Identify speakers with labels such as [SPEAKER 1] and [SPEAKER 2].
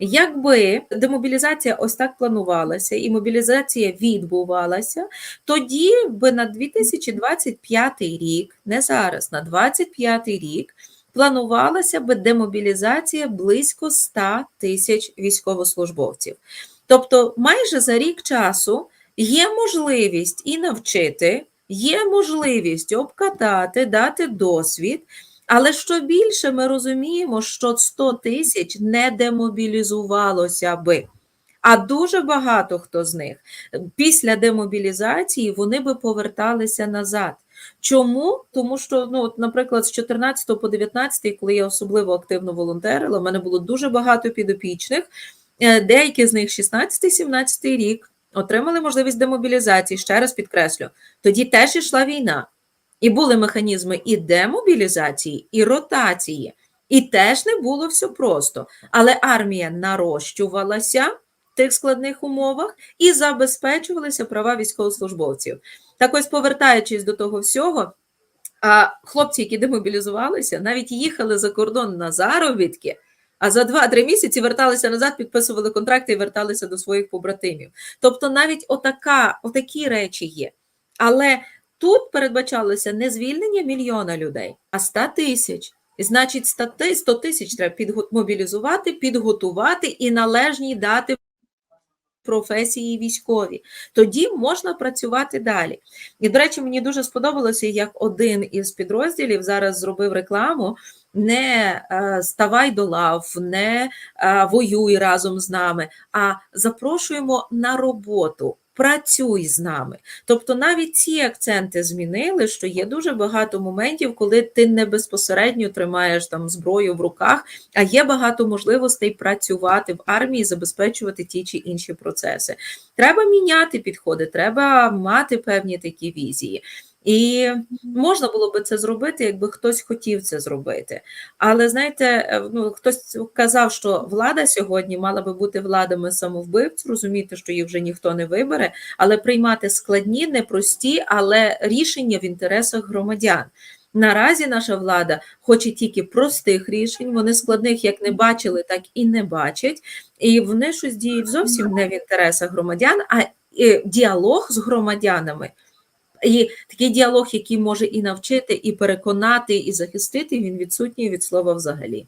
[SPEAKER 1] Якби демобілізація ось так планувалася і мобілізація відбувалася, тоді би на 2025 рік, не зараз, на 2025 рік планувалася би демобілізація близько 100 тисяч військовослужбовців. Тобто, майже за рік часу є можливість і навчити, є можливість обкатати, дати досвід. Але що більше ми розуміємо, що 100 тисяч не демобілізувалося би. А дуже багато хто з них після демобілізації вони би поверталися назад. Чому? Тому що, ну, от, наприклад, з 14 по 19, коли я особливо активно волонтерила, в мене було дуже багато підопічних, е, деякі з них 16-17 рік отримали можливість демобілізації. Ще раз підкреслю, тоді теж йшла війна. І були механізми і демобілізації, і ротації. І теж не було все просто. Але армія нарощувалася в тих складних умовах і забезпечувалися права військовослужбовців. Так ось, повертаючись до того всього, хлопці, які демобілізувалися, навіть їхали за кордон на заробітки, а за 2-3 місяці верталися назад, підписували контракти і верталися до своїх побратимів. Тобто, навіть отака, отакі речі є. Але Тут передбачалося не звільнення мільйона людей, а 100 тисяч. І значить, 100 тисяч треба мобілізувати, підготувати і належні дати професії військові. Тоді можна працювати далі. І, до речі, мені дуже сподобалося, як один із підрозділів зараз зробив рекламу. Не е, ставай до лав, не е, воюй разом з нами, а запрошуємо на роботу працюй з нами. Тобто навіть ці акценти змінили, що є дуже багато моментів, коли ти не безпосередньо тримаєш там зброю в руках, а є багато можливостей працювати в армії, забезпечувати ті чи інші процеси. Треба міняти підходи, треба мати певні такі візії. І можна було би це зробити, якби хтось хотів це зробити. Але знаєте, е, ну хтось казав, що влада сьогодні мала би бути владами самовбивць, розуміти, що їх вже ніхто не вибере, але приймати складні, непрості, але рішення в інтересах громадян. Наразі наша влада хоче тільки простих рішень. Вони складних як не бачили, так і не бачать, і вони щось діють зовсім не в інтересах громадян, а е, діалог з громадянами. І такий діалог, який може і навчити, і переконати, і захистити, він відсутній від слова взагалі.